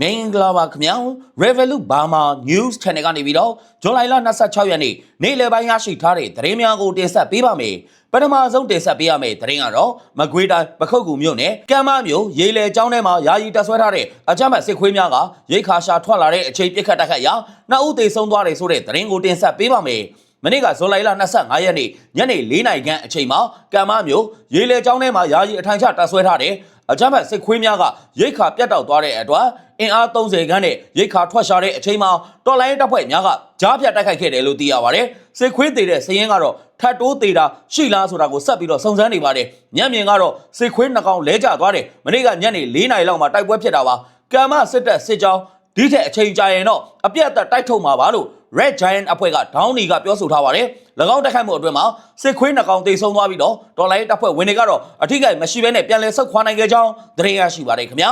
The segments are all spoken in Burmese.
မင်္ဂလာပါခင်ဗျာ Revolut Burma News Channel ကနေပြီးတော့ဇွန်လ26ရက်နေ့နေ့လယ်ပိုင်းရရှိထားတဲ့သတင်းများကိုတင်ဆက်ပေးပါမယ်ပထမဆုံးတင်ဆက်ပေးရမယ့်သတင်းကတော့မကွေးတိုင်းပခုတ်ကူမြို့နယ်ကမ်းမမြို့ရေလေကျောင်းထဲမှာယာယီတပ်ဆွဲထားတဲ့အကြမ်းဖက်စစ်ခွေးများကရိတ်ခါရှာထွက်လာတဲ့အချိန်ပြစ်ခတ်တိုက်ခတ်ရာနှစ်ဦးသေဆုံးသွားတယ်ဆိုတဲ့သတင်းကိုတင်ဆက်ပေးပါမယ်မနေ့ကဇွန်လ25ရက်နေ့ညနေ4နာရီခန့်အချိန်မှာကံမမျိုးရေလေကျောင်းထဲမှာယာယီအထိုင်ချတပ်ဆွဲထားတဲ့ အကြမ်းဖက်စစ်ခွေးများကရိတ်ခါပြတ်တောက်သွားတဲ့အတွက်အင်အား30ခန်းနဲ့ရိတ်ခါထွက်ရှာတဲ့အချိန်မှာတော်လိုင်းတပ်ဖွဲ့များကကြားဖြတ်တိုက်ခိုက်ခဲ့တယ်လို့သိရပါတယ်စစ်ခွေးသေးတဲ့စရင်ကတော့ထတ်တိုးသေးတာရှိလားဆိုတာကိုဆက်ပြီးတော့စုံစမ်းနေပါတယ်ညံ့မြင်ကတော့စစ်ခွေးနှကောင်လဲကျသွားတယ်မနေ့ကညနေ4နာရီလောက်မှာတိုက်ပွဲဖြစ်တာပါကံမစစ်တပ်စစ်ကြောင်းဒီထက်အချိန်ကြာရင်တော့အပြတ်အသက်တိုက်ထုတ်မှာပါလို့ Red Giant အဖွဲ့ကဒေါင်းနီကပြောဆိုထားပါတယ်။၎င်းတိုက်ခိုက်မှုအတွင်းမှာစစ်ခွေးနှကောင်တိတ်ဆုံးသွားပြီးတော့ဒေါ်လာရေးတပ်ဖွဲ့ဝင်တွေကတော့အထိကိမရှိဘဲနဲ့ပြန်လည်ဆုတ်ခွာနိုင်ခဲ့ကြောင်းသတင်းရရှိပါတယ်ခင်ဗျာ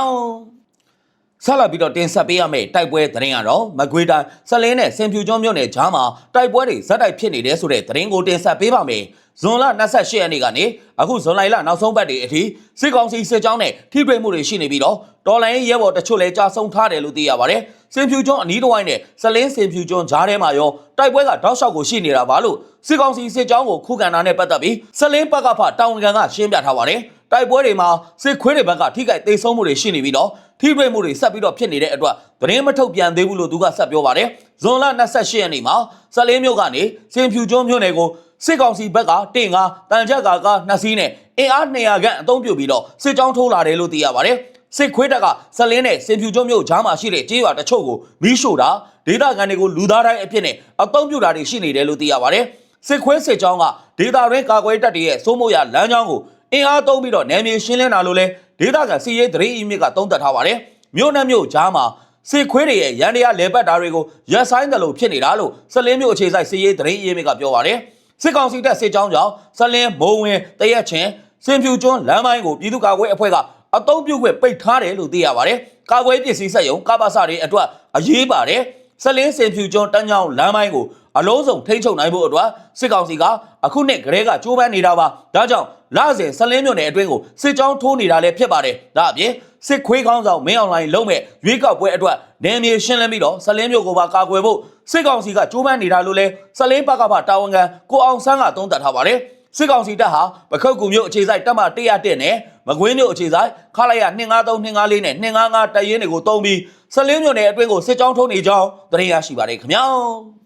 ။ဆက်လက်ပြီးတော့တင်ဆက်ပေးရမယ့်တိုက်ပွဲသတင်းကတော့မကွေးတိုင်းဆက်လင်းနဲ့စင်ဖြူကျွန်းမြို့နယ်ကြားမှာတိုက်ပွဲတွေဇက်တိုက်ဖြစ်နေတယ်ဆိုတဲ့သတင်းကိုတင်ဆက်ပေးပါမယ်။ဇွန်လ28ရက်နေ့ကနေအခုဇွန်လလနောက်ဆုံးပတ်တွေအထိစစ်ကောင်စီစစ်ကြောင်းနဲ့ထိတွေ့မှုတွေရှိနေပြီးတော့တော်လိုင်းရဲဘော်တချို့လည်းကြာဆုံးထားတယ်လို့သိရပါတယ်။ စင်ဖြူကျွန်းအနီးတစ်ဝိုင်းနဲ့ဆက်လင်းစင်ဖြူကျွန်းကြားထဲမှာရောတိုက်ပွဲကတောက်လျှောက်ကိုရှိနေတာပါလို့စစ်ကောင်စီစစ်ကြောင်းကိုခုခံတာနဲ့ပတ်သက်ပြီးဆက်လင်းဘက်ကဖတာဝန်ခံကရှင်းပြထားပါတယ်။တိုက်ပွဲတွေမှာစစ်ခွေးတွေဘက်ကထိခိုက်ဒေဆုံးမှုတွေရှိနေပြီးတော့ထိတွေ့မှုတွေဆက်ပြီးတော့ဖြစ်နေတဲ့အတွက်သတင်းမထုတ်ပြန်သေးဘူးလို့သူကဆက်ပြောပါတယ်။ဇွန်လ28ရက်နေ့မှာဆက်လင်းမြို့ကနေစင်ဖြူကျွန်းမြို့နယ်ကိုစစ်ကောင်စီဘက်ကတင်ကားတန်ချက်ကာကားနှစ်စီးနဲ့အင်အား200ခန့်အသုံးပြုပြီးတော့စစ်ကြောင်းထိုးလာတယ်လို့သိရပါတယ်။ စစ်ခွေးတပ်ကဆက်လင်းနဲ့စင်ဖြူကျွန်းမြို့ကြားမှာရှိတဲ့ကြေးရွာတချို့ကိုမီးရှို့တာဒေသခံတွေကိုလူသားတိုင်းအဖြစ်နဲ့အသုံးပြုတာတွေရှိနေတယ်လို့သိရပါတယ်။စစ်ခွေးစစ်ကြောင်းကဒေသရင်းကာကွယ်တပ်တွေရဲ့စိုးမိုးရလမ်းကြောင်းကိုအင်အားသုံးပြီးတော့နယ်မြေရှင်းလင်းတာလို့လဲဒေသခံစီရေးသတင်းအီးမြစ်ကသုံးသပ်ထားပါတယ်။မြို့နဲ့မြို့ကြားမှာစစ်ခွေးတွေရဲ့ရန်တရားလဲပတ်တာတွေကိုရက်ဆိုင်တယ်လို့ဖြစ်နေတာလို့စလင်းမြို့အခြေစိုက်စီရေးသတင်းအီးမြစ်ကပြောပါတယ်။စစ်ကောင်စီတပ်စစ်ကြောင်းကြောင့်စလင်းမိုးဝင်တရက်ချင်းစင်ဖြူကျွန်းလမ်းပိုင်းကိုပြည်သူ့ကာကွယ်အဖွဲ့က အတုံးပြုတ်ခွင့်ပိတ်ထားတယ်လို့သိရပါတယ်။ကာကွယ်ပစ္စည်းဆက်ယုံကပ္ပစတွေအတွက်အရေးပါတယ်။စလင်းစင်ဖြူကျွန်းတန်းချောင်းလမ်းပိုင်းကိုအလုံးစုံထိန်းချုပ်နိုင်ဖို့အတွက်စစ်ကောင်စီကအခုနှစ်ကလေးကကြိုးပမ်းနေတာပါ။ဒါကြောင့်လစဉ်စလင်းမြို့နယ်အတွင်းကိုစစ်ကြောင်းထိုးနေတာလည်းဖြစ်ပါတယ်။ဒါအပြင်စစ်ခွေးကောင်းဆောင်မင်းအောင်လှိုင်လုံးမဲ့ရွေးကောက်ပွဲအတွက်နယ်မြေရှင်းလင်းပြီးတော့စလင်းမြို့ကိုပါကာကွယ်ဖို့စစ်ကောင်စီကကြိုးပမ်းနေတာလို့လဲစလင်းဘကဖတာဝန်ခံကိုအောင်ဆန်းကသုံးသပ်ထားပါတယ်။ စစ်ကောင်စီတပ်ဟာပခုတ်ကူမြို့အခြေစိုက်တပ်မ101နဲ့မကွင်းမြို့အခြေစိုက်ခလာရ253 254နဲ့255တပ်ရင်းတွေကိုတုံးပြီးစလင်းမြို့နယ်အတွင်းကိုစစ်ကြောင်းထုံးနေကြောင်းသတင်းရရှိပါတယ်ခင်ဗျာ။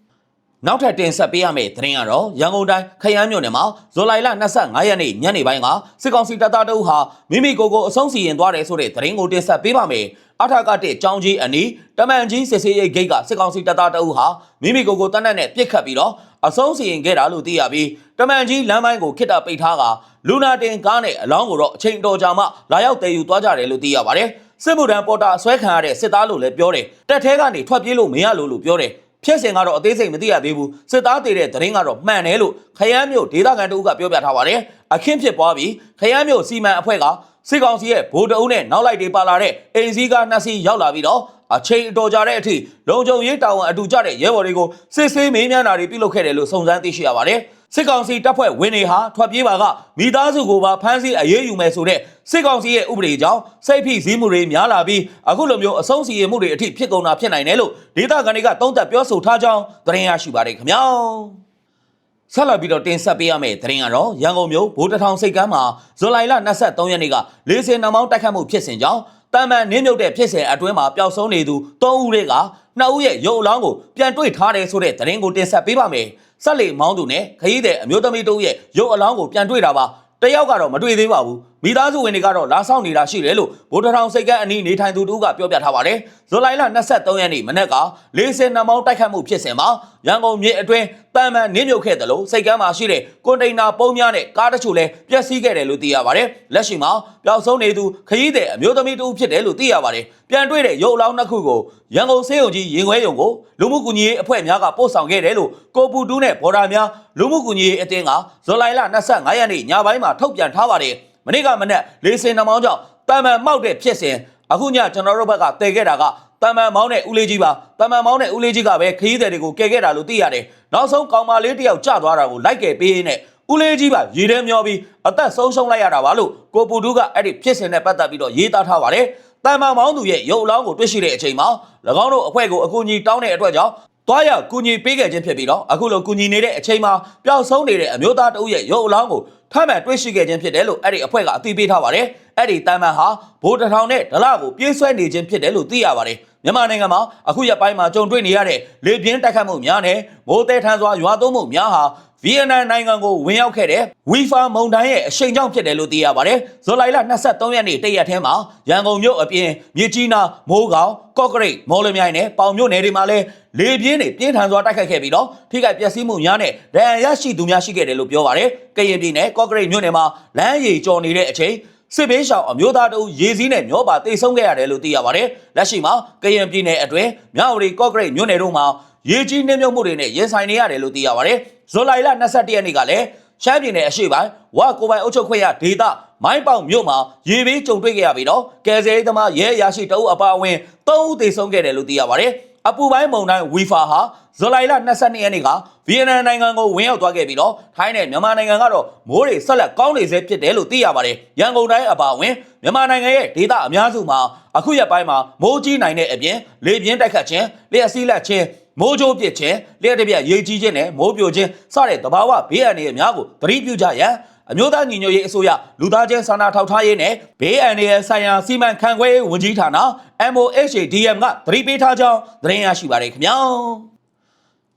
နောက်ထပ်တင်ဆက်ပေးရမယ့်သတင်းကတော့ရန်ကုန်တိုင်းခရမ်းမြို့နယ်မှာဇူလိုင်လ25ရက်နေ့ညနေပိုင်းကစစ်ကောင်စီတပ်သားတအုပ်ဟာမိမိကိုယ်ကိုအဆုံးစီရင်သွားတယ်ဆိုတဲ့သတင်းကိုတင်ဆက်ပေးပါမယ်။အထာကတဲ့ចောင်းကြီးအနီးတမန်ကြီးစစ်စေးရိတ်ဂိတ်ကစစ်ကောင်စီတပ်သားတအုပ်ဟာမိမိကိုယ်ကိုတနက်နဲ့ပြစ်ခတ်ပြီးတော့အဆုံးစီရင်ခဲ့တာလို့သိရပြီးတမန်ကြီးလမ်းပိုင်းကိုခိတ္တပိတ်ထားကလူနာတင်ကားနဲ့အလောင်းကိုတော့အချိန်တော်ကြာမှလာရောက်တည်ယူသွားကြတယ်လို့သိရပါတယ်။စစ်မှုထမ်းပေါ်တာဆွဲခံရတဲ့စစ်သားလို့လည်းပြောတယ်။တက်သေးကနေထွက်ပြေးလို့မရလို့လို့ပြောတယ်။ ဖြစ်စဉ်ကတော့အသေးစိတ်မသိရသေးဘူးစစ်သားတည်တဲ့သတင်းကတော့မှန်တယ်လို့ခရမ်းမြို့ဒေသခံတို့ကပြောပြထားပါတယ်အခင်းဖြစ်ပွားပြီးခရမ်းမြို့စီမံအဖွဲ့ကစစ်ကောင်စီရဲ့ဗိုလ်တအုပ်နဲ့နောက်လိုက်တွေပါလာတဲ့အိမ်စည်းကားနှစ်စီးရောက်လာပြီးတော့အချိန်အတော်ကြာတဲ့အထိလုံခြုံရေးတာဝန်အတူကြတဲ့ရဲဘော်တွေကိုစစ်ဆေးမေးမြန်းတာတွေပြုလုပ်ခဲ့တယ်လို့စုံစမ်းသိရှိရပါတယ် စစ်ကောင်စီတပ်ဖွဲ့ဝင်တွေဟာထွက်ပြေးပါကမိသားစုကိုပါဖမ်းဆီးအရေးယူမယ်ဆိုတဲ့စစ်ကောင်စီရဲ့ဥပဒေကြောင့်စိတ်ဖိစီးမှုတွေများလာပြီးအခုလိုမျိုးအဆုံးစီရင်မှုတွေအထိဖြစ်ကုန်တာဖြစ်နိုင်တယ်လို့ဒေသခံတွေကသုံးသပ်ပြောဆိုထားကြောင်းသတင်းရရှိပါတယ်ခင်ဗျာဆက်လက်ပြီးတော့တင်ဆက်ပေးရမယ့်သတင်းကတော့ရန်ကုန်မြို့ဗိုလ်တထောင်စိတ်ကမ်းမှာဇူလိုင်လ23ရက်နေ့ကလေးစင်နှမောင်းတိုက်ခတ်မှုဖြစ်စဉ်ကြောင့်တမန်နင်းမြုပ်တဲ့ဖြစ်စဉ်အတွင်းမှာပျောက်ဆုံးနေသူ3ဦးတွေကနှစ်ဦးရဲ့ရုပ်အလောင်းကိုပြန်တွေ့ထားတယ်ဆိုတဲ့သတင်းကိုတင်ဆက်ပေးပါမယ်။ ဆက်လေမောင်းသူနဲ့ခရီးတဲ့အမျိုးသမီးတို့ရဲ့ရုပ်အလောင်းကိုပြန်တွေ့တာပါ။တယောက်ကတော့မတွေ့သေးပါဘူး မိသားစုဝင်တွေကတော့လာဆောင်နေတာရှိတယ်လို့ဗိုလ်တထောင်စိတ်ကအနီးနေထိုင်သူတို့ကပြောပြထားပါတယ်ဇူလိုင်လ23ရက်နေ့မနက်ကလေးစင်နှမောင်းတိုက်ခတ်မှုဖြစ်စဉ်မှာရန်ကုန်မြို့အတွင်းတမ်းမှန်နင်းမြုပ်ခဲ့တယ်လို့စိတ်ကမ်းမှာရှိတဲ့ကွန်တိန်နာပုံးများနဲ့ကားတချို့လည်းပျက်စီးခဲ့တယ်လို့သိရပါတယ်လက်ရှိမှာပျောက်ဆုံးနေသူခရီးတဲ့အမျိုးသမီးတူဖြစ်တယ်လို့သိရပါတယ်ပြန်တွေ့တဲ့ရုပ်အလောင်းနှစ်ခုကိုရန်ကုန်စေယုံကြီးရင်ခွဲယုံကိုလူမှုကူညီရေးအဖွဲ့များကပို့ဆောင်ခဲ့တယ်လို့ကိုပူတူးနဲ့ဘော်ဒါများလူမှုကူညီရေးအတင်းကဇူလိုင်လ25ရက်နေ့ညပိုင်းမှာထုတ်ပြန်ထားပါတယ် မနေ့ကမနေ့လေးစင်နှမောင်းကြောင့်တမန်မောက်တဲ့ဖြစ်စဉ်အခုညကျွန်တော်တို့ဘက်ကတည်ခဲ့တာကတမန်မောင်းတဲ့ဦးလေးကြီးပါတမန်မောင်းတဲ့ဦးလေးကြီးကပဲခရီးသည်တွေကိုကယ်ခဲ့တာလို့သိရတယ်နောက်ဆုံးကောင်မလေးတယောက်ကျသွားတာကိုလိုက်ကယ်ပေးနေဦးလေးကြီးပါရေထဲမျောပြီးအသက်ဆုံးရှုံးလိုက်ရတာပါလို့ကိုပူတူးကအဲ့ဒီဖြစ်စဉ်နဲ့ပတ်သက်ပြီးတော့ရေးသားထားပါတယ်တာမန်မောင်းသူရဲ့ရုပ်အလောင်းကိုတွေ့ရှိတဲ့အချိန်မှာ၎င်းတို့အဖွဲ့ကိုအကူအညီတောင်းတဲ့အတွက်ကြောင့်တွားရကူညီပေးခဲ့ခြင်းဖြစ်ပြီးတော့အခုလိုကူညီနေတဲ့အချိန်မှာပျောက်ဆုံးနေတဲ့အမျိုးသားတအုပ်ရဲ့ရုပ်အလောင်းကို ထပ်မံတွေ့ရှိခဲ့ခြင်းဖြစ်တယ်လို့အဲ့ဒီအဖွဲ့ကအသိပေးထားပါတယ်အဲ့ဒီတာမန်ဟာဘိုးတစ်ထောင်နဲ့ဒလကိုပြေးဆွဲနေခြင်းဖြစ်တယ်လို့သိရပါတယ်မြန်မာနိုင်ငံမှာအခုရက်ပိုင်းမှာကြုံတွေ့နေရတဲ့လေပြင်းတိုက်ခတ်မှုများနဲ့မိုးတဲထန်စွာရွာသွန်းမှုများဟာ ဗီယက်နမ်နိုင်ငံကိုဝင်ရောက်ခဲ့တဲ့ဝီဖာမုန်တိုင်းရဲ့အရှိန်ကြောင့်ဖြစ်တယ်လို့သိရပါတယ်။ဇူလိုင်လ23ရက်နေ့တရက်ထဲမှာရန်ကုန်မြို့အပြင်မြစ်ကြီးနားမိုးကောင်ကော့ကရိတ်မော်လမြိုင်နဲ့ပေါင်မြို့နယ်တွေမှာလည်းလေပြင်းတွေပြင်းထန်စွာတိုက်ခတ်ခဲ့ပြီးတော့ထိခိုက်ပျက်စီးမှုများနဲ့ဒဏ်ရာရရှိသူများရှိခဲ့တယ်လို့ပြောပါတယ်။ကရင်ပြည်နယ်ကော့ကရိတ်မြို့နယ်မှာလမ်းရည်ကျော်နေတဲ့အချိန်စစ်ဘေးရှောင်အမျိုးသားတို့ရေစည်းနဲ့မျောပါတိတ်ဆုံးခဲ့ရတယ်လို့သိရပါတယ်။လက်ရှိမှာကရင်ပြည်နယ်အတွင်းမြဝတီကော့ကရိတ်မြို့နယ်တို့မှာရေကြီးနှင်းမြုပ်မှုတွေနဲ့ရင်ဆိုင်နေရတယ်လို့သိရပါတယ်။ ဇူလိုင်လ21ရက်နေ့ကလည်းရှမ်းပြည်နယ်အရှေ့ပိုင်းဝါကိုပိုင်အုပ်ချုပ်ခွင့်ရဒေသမိုင်းပေါင်မြို့မှာရေဘေးကြုံတွေ့ခဲ့ရပြီးတော့ကယ်ဆယ်ရေးသမားရဲအရာရှိတအုပ်အပါအဝင်၃ဦးသေဆုံးခဲ့တယ်လို့သိရပါတယ်။အပူပိုင်းမုန်တိုင်းဝီဖာဟာဇူလိုင်လ22ရက်နေ့ကဗီယက်နမ်နိုင်ငံကိုဝင်ရောက်သွားခဲ့ပြီးတော့ထိုင်းနဲ့မြန်မာနိုင်ငံကတော့မိုးတွေဆက်လက်ကောင်းနေဆဲဖြစ်တယ်လို့သိရပါတယ်။ရန်ကုန်တိုင်းအပါအဝင်မြန်မာနိုင်ငံရဲ့ဒေသအများစုမှာအခုရက်ပိုင်းမှာမိုးကြီးနိုင်တဲ့အပြင်လေပြင်းတိုက်ခတ်ခြင်းလျှက်စီးလက်ခြင်း မိုးကြိုးပစ်ခြင်းလျှက်တစ်ပြက်ရေကြီးခြင်းနဲ့မိုးပြိုခြင်းစတဲ့သဘာဝဘေးအန္တရာယ်များကိုသတိပြုကြရန်အမျိုးသားညီညွတ်ရေးအစိုးရလူသားချင်းစာနာထောက်ထားရေးနဲ့ဘေးအန္တရာယ်ဆိုင်ရာစီမံခန့်ခွဲရေးဝန်ကြီးဌာန MOHDM ကသတိပေးထားကြောင်းသတင်းရရှိပါတယ်ခင်ဗျာ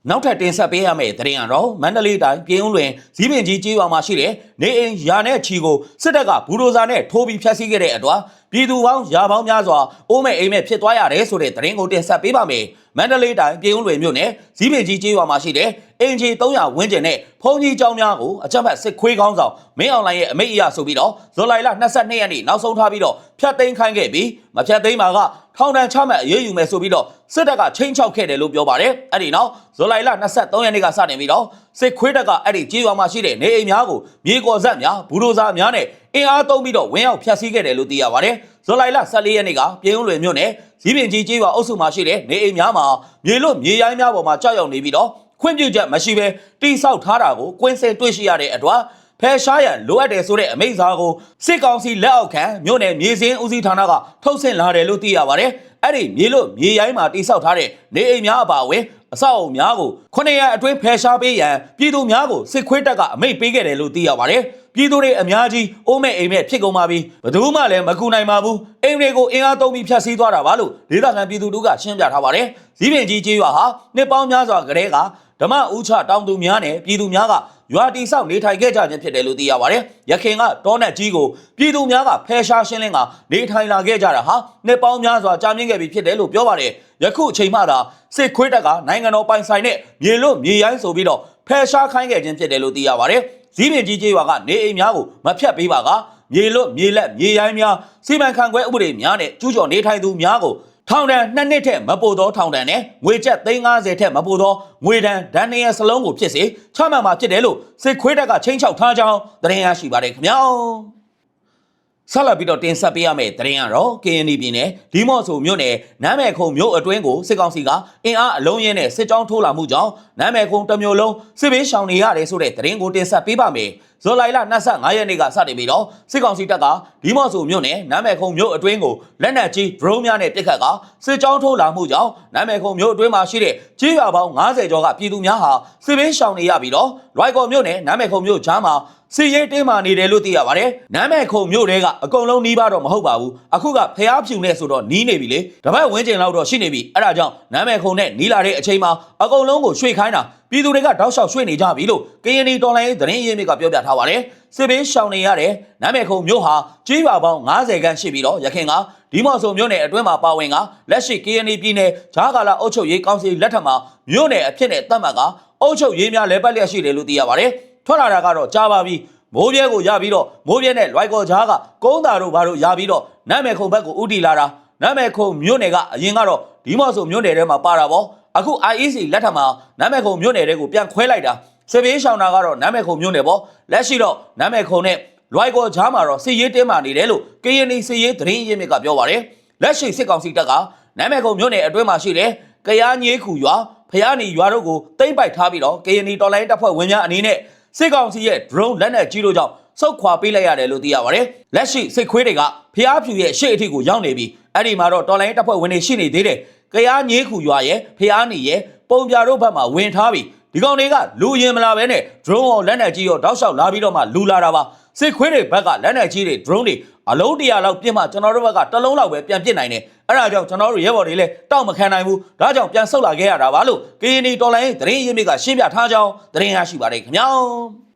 နောက်ထပ်တင်ဆက်ပေးရမယ့်သတင်းကတော့မန္တလေးတိုင်းပြည်ဦးလွင်ဇီးပင်ကြီးကျေးရွာမှာရှိတဲ့နေအိမ်ယာနဲ့ချီကိုစစ်တပ်ကဘူဒိုဇာနဲ့ထိုးပြီးဖျက်ဆီးခဲ့တဲ့အတွက်ပြည်သူပေါင်းရာပေါင်းများစွာအိုးမဲ့အိမ်မဲ့ဖြစ်သွားရတယ်ဆိုတဲ့သတင်းကိုတင်ဆက်ပေးပါမယ်မန္တလေးတိုင်းပြည်ဦးလွင်မြို့နယ်ဇီးပင်ကြီးကျေးရွာမှာရှိတဲ့အင်ဂျီ300ဝန်းကျင်နဲ့ဖုန်ကြီးကျောင်းများကိုအကြမ်းဖက်စစ်ခွေးကောင်းဆောင်မင်းအောင်လိုင်ရဲ့အမိတ်အရဆိုပြီးတော့ဇူလိုင်လ22ရက်နေ့နောက်ဆုံးထားပြီးတော့ဖျက်သိမ်းခိုင်းခဲ့ပြီးမဖျက်သိမ်းမှာကထောင်ဒဏ်ချမှတ်အရေးယူမယ်ဆိုပြီးတော့စစ်တပ်ကချိန်ချောက်ခဲ့တယ်လို့ပြောပါတယ်အဲ့ဒီနောက်ဇူလိုင်လ23ရက်နေ့ကစတင်ပြီးတော့ စစ်ခွေးတပ်ကအဲ့ဒီကြေးရွာမှာရှိတဲ့နေအိမ်များကိုမြေကော်ဆက်များဘူဒိုဇာများနဲ့အင်အားသုံးပြီးတော့ဝင်းရောက်ဖျက်ဆီးခဲ့တယ်လို့သိရပါတယ်ဇူလိုင်လ14ရက်နေ့ကပြည်ဦးလွင်မြို့နယ်ဇီးပင်ကြီးကြေးရွာအုပ်စုမှာရှိတဲ့နေအိမ်များမှာမြေလွတ်မြေရိုင်းများပေါ်မှာကြောက်ရွံ့နေပြီးတော့ခွင့်ပြုချက်မရှိဘဲတိဆောက်ထားတာကိုကွင်းစင်တွေ့ရှိရတဲ့အတွက် ဖယ်ရှားရန်လိုအပ်တယ်ဆိုတဲ့အမိန့်စာကိုစစ်ကောင်စီလက်အောက်ခံမြို့နယ်မြေစင်းဦးစီးဌာနကထုတ်ဆင့်လာတယ်လို့သိရပါတယ်။အဲ့ဒီမြေလို့မြေရိုင်းမှာတိဆောက်ထားတဲ့နေအိမ်များအပါအဝင်အဆောက်အုံများကိုခုနှစ်ရက်အတွင်းဖယ်ရှားပေးရန်ပြည်သူများကိုစစ်ခွေးတပ်ကအမိန့်ပေးခဲ့တယ်လို့သိရပါတယ်။ပြည်သူတွေအများကြီးအိုးမဲ့အိမ်မဲ့ဖြစ်ကုန်ပါပြီ။ဘယ်သူမှလည်းမကူနိုင်ပါဘူး။အိမ်တွေကိုအင်အားသုံးပြီးဖျက်ဆီးသွားတာပါလို့ဒေသခံပြည်သူတို့ကရှင်းပြထားပါတယ်။ဇီးပင်ကြီးကျေးရွာဟာနှစ်ပေါင်းများစွာကတည်းကဓမ္မဥချတောင်သူများနဲ့ပြည်သူများက ရွာတိဆောက်နေထိုင်ခဲ့ကြခြင်းဖြစ်တယ်လို့သိရပါတယ်။ရခိုင်ကတောနက်ကြီးကိုပြည်သူများကဖယ်ရှားရှင်းလင်းကနေထိုင်လာခဲ့ကြတာဟာနှစ်ပေါင်းများစွာကြာမြင့်ခဲ့ပြီဖြစ်တယ်လို့ပြောပါတယ်။ယခုအချိန်မှသာစစ်ခွေးတပ်ကနိုင်ငံတော်ပိုင်ဆိုင်တဲ့မြေလွတ်မြေရိုင်းဆိုပြီးတော့ဖယ်ရှားခိုင်းခဲ့ခြင်းဖြစ်တယ်လို့သိရပါတယ်။ဇီးပင်ကြီးကျေးရွာကနေအိမ်များကိုမဖြတ်ပေးပါကမြေလွတ်မြေလက်မြေရိုင်းများစီမံခန့်ခွဲဥပဒေများနဲ့ကျူးကျော်နေထိုင်သူများကို ထောင်ဒဏ်နှစ်နှစ်ထက်မပိုသောထောင်ဒဏ်နဲ့ငွေကျပ်350ထက်မပိုသောငွေဒဏ်ဒဏ်နေရစလုံးကိုဖြစ်စေချမှတ်မှာဖြစ်တယ်လို့စစ်ခွေးတပ်ကချင်းချောက်ထားကြောင်းသတင်းရရှိပါတယ်ခင်ဗျာဆက်လက်ပြီးတော့တင်ဆက်ပေးရမယ့်သတင်းကတော့ KND ပြည်နယ်ဒီမော့ဆိုမြို့နယ်နမ်းမယ်ခုံမြို့အတွင်းကိုစစ်ကောင်စီကအင်အားအလုံးရင်းနဲ့စစ်ကြောင်းထိုးလာမှုကြောင့်နမ်းမယ်ခုံတစ်မျိုးလုံးစစ်ဘေးရှောင်နေရတယ်ဆိုတဲ့သတင်းကိုတင်ဆက်ပေးပါမယ်။ ဇွန်လ25ရက်နေ့ကစတင်ပြီးတော့စစ်ကောင်စီတပ်ကဒီမော့ဆိုမြို့နယ်နမ်းမယ်ခုံမြို့အတွင်းကိုလက်နက်ကြီးဒရုန်းများနဲ့ပစ်ခတ်ကစစ်ကြောင်းထိုးလာမှုကြောင့်နမ်းမယ်ခုံမြို့အတွင်းမှာရှိတဲ့ကြေးရွာပေါင်း90ကျော်ကပြည်သူများဟာစစ်ဘေးရှောင်နေရပြီးတော့ရိုက်ကော်မြို့နယ်နမ်းမယ်ခုံမြို့ကြားမှာစီရဲတင်းမာနေတယ်လို့သိရပါတယ်။နမ်းမဲ့ခုံမြို့တဲကအကုန်လုံးနီးပါတော့မဟုတ်ပါဘူး။အခုကဖျားဖြူနဲ့ဆိုတော့နီးနေပြီလေ။တပတ်ဝင်းကျင်လောက်တော့ရှိနေပြီ။အဲဒါကြောင့်နမ်းမဲ့ခုံနဲ့နီးလာတဲ့အချိန်မှာအကုန်လုံးကိုရွှေ့ခိုင်းတာ ပြည်သူတွေကတောက်လျှောက်ရွှေ့နေကြပြီလို့ကရင်နီတော်လိုင်းသတင်းရင်းမြစ်ကပြောပြထားပါတယ်။စစ်ဘေးရှောင်နေရတဲ့နမ်းမဲ့ခုံမြို့ဟာကြီးပါပေါင်း90ခန်းရှိပြီးတော့ရခင်ကဒီမော်ဆိုမြို့နယ်အတွင်းမှာပါဝင်ကလက်ရှိ KNI ပြည်နယ်ဂျားကာလာအုပ်ချုပ်ရေးကောင်စီလက်ထက်မှာမြို့နယ်အဖြစ်နဲ့တတ်မှတ်ကအုပ်ချုပ်ရေးများလဲပတ်လျက်ရှိတယ်လို့သိရပါတယ်။ထွက်လာတာကတော့ကြားပါပြီ။မိုးပြဲကိုရပြီးတော့မိုးပြဲနဲ့လွိုက်ကော်ဂျားကကုန်းတာတို့ဘာတို့ရပြီးတော့နတ်မယ်ခုံဘက်ကိုဥတီလာတာနတ်မယ်ခုံမြို့နယ်ကအရင်ကတော့ဒီမော့ဆိုမြို့နယ်ထဲမှာပါတာပေါ့ အခု IEC လက်ထက်မှာနတ်မယ်ခုံမြို့နယ်တွေကိုပြန်ခွဲလိုက်တာစစ်ပေးရှောင်းတာကတော့နတ်မယ်ခုံမြို့နယ်ပေါ့လက်ရှိတော့နတ်မယ်ခုံနဲ့လွိုက်ကော်ဂျားမှာတော့စစ်ရေးတင်းမာနေတယ်လို့ KNI စစ်ရေးသတင်းရင်းမြစ်ကပြောပါတယ်လက်ရှိစစ်ကောင်စီတပ်ကနတ်မယ်ခုံမြို့နယ်အတွင်းမှာရှိတဲ့ကရားညေးခူရွာဖျားနီရွာတို့ကိုတိမ့်ပိုက်ထားပြီးတော့ KNI တော်လိုင်းတပ်ဖွဲ့ဝင်များအနေနဲ့စစ်ကောင်စီရဲ့ drone လက်နက်ကြီးတို့ကြောင့်စုတ်ခွာပေးလိုက်ရတယ်လို့သိရပါတယ်။လက်ရှိစစ်ခွေးတွေကဖျားဖြူရဲ့ရှေ့အထိကိုရောက်နေပြီးအဲ့ဒီမှာတော့တော်လိုင်းတပ်ဖွဲ့ဝင်တွေရှိနေသေးတယ်။ ကြရားညေးခူရွာရဲ့ဖျားနေရဲ့ပုံပြတို့ဘက်မှာဝင်ထားပြီ။ဒီကောင်တွေကလူရင်မလာပဲနဲ့ drone ရောလက်နက်ကြီးရောတောက်လျှောက်လာပြီးတော့မှလူလာတာပါ။စစ်ခွေးတွေဘက်ကလက်နက်ကြီးတွေ drone တွေအလုံးတရာလောက်ပြစ်မှကျွန်တော်တို့ဘက်ကတစ်လုံးလောက်ပဲပြန်ပစ်နိုင်တယ်။အဲ့ဒါကြောင့်ကျွန်တော်တို့ရဲဘော်တွေလည်းတောက်မခံနိုင်ဘူး။ဒါကြောင့်ပြန်ဆုတ်လာခဲ့ရတာပါလို့ KNY တော်လိုင်းသတင်းရင်းမြစ်ကရှင်းပြထားကြောင်းသတင်းရရှိပါတယ်ခင်ဗျာ။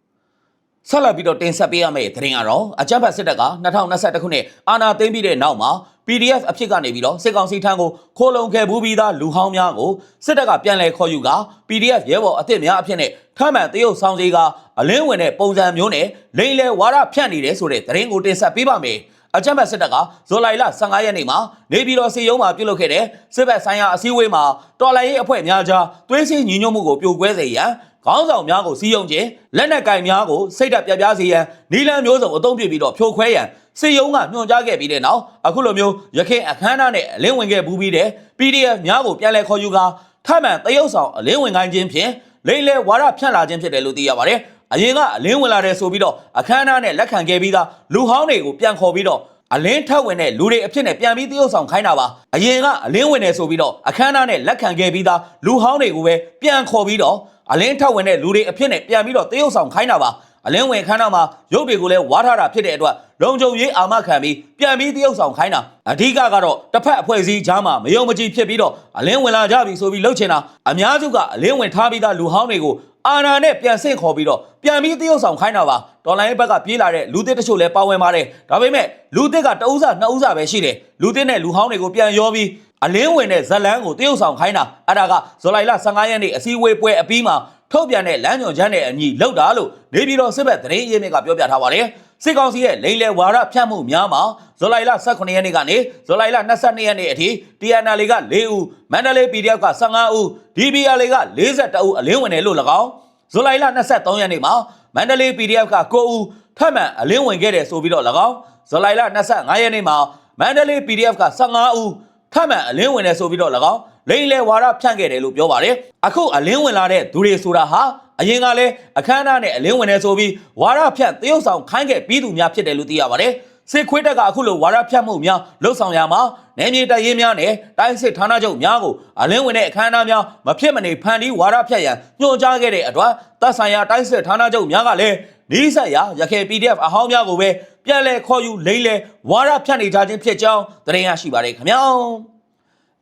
ဆက်လက်ပြီးတော့တင်ဆက်ပေးရမယ့်သတင်းကတော့အကြမ်းဖက်စစ်တပ်က2021ခုနှစ်အာဏာသိမ်းပြီးတဲ့နောက်မှာ PDF အဖြစ်ကနေပြီးတော့စစ်ကောင်စီထံကိုခိုးလုံခဲ့ဘူးပြီးသားလူဟောင်းများကိုစစ်တပ်ကပြန်လည်ခေါ်ယူက PDF ရဲဘော်အသစ်များအဖြစ်နဲ့ထမ်းမှန်တရုတ်ဆောင်စီကအလင်းဝင်တဲ့ပုံစံမျိုးနဲ့လိမ့်လေဝါရဖြန့်နေတယ်ဆိုတဲ့သတင်းကိုတင်ဆက်ပေးပါမယ်အကြမ်းဖက်စစ်တပ်ကဇူလိုင်လ15ရက်နေ့မှာနေပြည်တော်စီရုံးမှာပြုလုပ်ခဲ့တဲ့စစ်ဘက်ဆိုင်ရာအစည်းအဝေးမှာတော်လှန်ရေးအဖွဲ့များကြားသွေးစည်းညီညွတ်မှုကိုပြိုကွဲစေရန် ခေါင်းဆောင်များကိုစီယုံခြင်းလက်နက်ကင်များကိုစိတ်ဓာတ်ပြပြစေရန်နီလန်မျိုးစုံအုံပြပြီးတော့ဖြိုခွဲရန်စီယုံကညွှန်ကြားခဲ့ပြီးတဲ့နောက်အခုလိုမျိုးရခိုင်အခမ်းအနားနဲ့အလင်းဝင်ခဲ့ဘူးပြီးတဲ့ PDF များကိုပြန်လည်ခေါ်ယူကာထမှန်တရုတ်ဆောင်အလင်းဝင်ခိုင်းခြင်းဖြင့်လိမ့်လေဝါရဖြန့်လာခြင်းဖြစ်တယ်လို့သိရပါတယ်အရင်ကအလင်းဝင်လာတယ်ဆိုပြီးတော့အခမ်းအနားနဲ့လက်ခံခဲ့ပြီးသားလူဟောင်းတွေကိုပြန်ခေါ်ပြီးတော့အလင်းထက်ဝင်တဲ့လူတွေအဖြစ်နဲ့ပြန်ပြီးတရုတ်ဆောင်ခိုင်းတာပါအရင်ကအလင်းဝင်နေဆိုပြီးတော့အခမ်းအနားနဲ့လက်ခံခဲ့ပြီးသားလူဟောင်းတွေကိုပဲပြန်ခေါ်ပြီးတော့ အလင်းထက်ဝင်တဲ့လူတွေအဖြစ်နဲ့ပြန်ပြီးတော့တရုတ်ဆောင်ခိုင်းတာပါအလင်းဝင်ခန်းတော့မှာရုပ်တွေကိုလည်းဝါထားတာဖြစ်တဲ့အတွက်လုံခြုံရေးအာမခံပြီးပြန်ပြီးတရုတ်ဆောင်ခိုင်းတာအဓိကကတော့တစ်ဖက်အဖွဲ့အစည်းကြားမှာမယုံမကြည်ဖြစ်ပြီးတော့အလင်းဝင်လာကြပြီဆိုပြီးလှုပ်ချင်တာအများစုကအလင်းဝင်ထားပြီးသားလူဟောင်းတွေကိုအာနာနဲ့ပြန်ဆင့်ခေါ်ပြီးတော့ပြန်ပြီးတရုတ်ဆောင်ခိုင်းတာပါတော်လိုင်းဘက်ကပြေးလာတဲ့လူသစ်တချို့လည်းပါဝင်ပါတယ်ဒါပေမဲ့လူသစ်ကတအူးစားနှစ်ဦးစားပဲရှိတယ်လူသစ်နဲ့လူဟောင်းတွေကိုပြန်ရောပြီး အလင်းဝင်တဲ့ဇလန်းကိုတရုတ်ဆောင်ခိုင်းတာအဲ့ဒါကဇူလိုင်လ15ရက်နေ့အစည်းအဝေးပွဲအပြီးမှာထုတ်ပြန်တဲ့လမ်းညွှန်ချက်နဲ့အညီလောက်တာလို့နေပြည်တော်စစ်ဘက်သတင်းရေးမြစ်ကပြောပြထားပါတယ်စစ်ကောင်စီရဲ့လိန်လေဝါရဖြတ်မှုများမှာဇူလိုင်လ18ရက်နေ့ကနေဇူလိုင်လ22ရက်နေ့အထိ TNL က4ဦးမန္တလေး PDF က15ဦး DBL က42ဦးအလင်းဝင်တယ်လို့၎င်းဇူလိုင်လ23ရက်နေ့မှာမန္တလေး PDF က9ဦးထပ်မံအလင်းဝင်ခဲ့တယ်ဆိုပြီးတော့၎င်းဇူလိုင်လ25ရက်နေ့မှာမန္တလေး PDF က15ဦး ထပ်မံအလင်းဝင်တယ်ဆိုပြီးတော့၎င်းလိန်လေဝါရဖြန့်ခဲ့တယ်လို့ပြောပါတယ်အခုအလင်းဝင်လာတဲ့သူတွေဆိုတာဟာအရင်ကလည်းအခမ်းအနားနဲ့အလင်းဝင်တယ်ဆိုပြီးဝါရဖြန့်တရုတ်ဆောင်ခိုင်းခဲ့ပြီးသူများဖြစ်တယ်လို့သိရပါတယ်စစ်ခွေးတက်ကအခုလိုဝါရဖြတ်မှုများလှုပ်ဆောင်ရမှာ နယ်မြေတရေးများနဲ့တိုင်းစစ်ဌာနချုပ်များကိုအလင်းဝင်တဲ့အခမ်းအနားများမဖြစ်မနေဖန်တီးဝါရဖြတ်ရန်ညွှန်ကြားခဲ့တဲ့အတွက်တပ်ဆိုင်ရာတိုင်းစစ်ဌာနချုပ်များကလည်းနီးစပ်ရာရခိုင် PDF အဟောင်းများကိုပဲပြန်လဲခေါ်ယူလိမ့်လဲဝါရဖြတ်နေကြခြင်းဖြစ်ကြောင်းသတင်းရရှိပါတယ်ခင်ဗျာ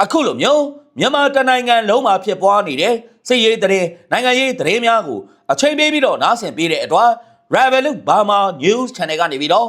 အခုလိုမျိုးမြန်မာတနိုင်ငံလုံးမှာဖြစ်ပွားနေတဲ့စစ်ရေးသတင်းနိုင်ငံရေးသတင်းများကိုအချိန်ပေးပြီးတော့နားဆင်ပေးတဲ့အတွက် Revolut Burma News Channel ကနေပြီးတော့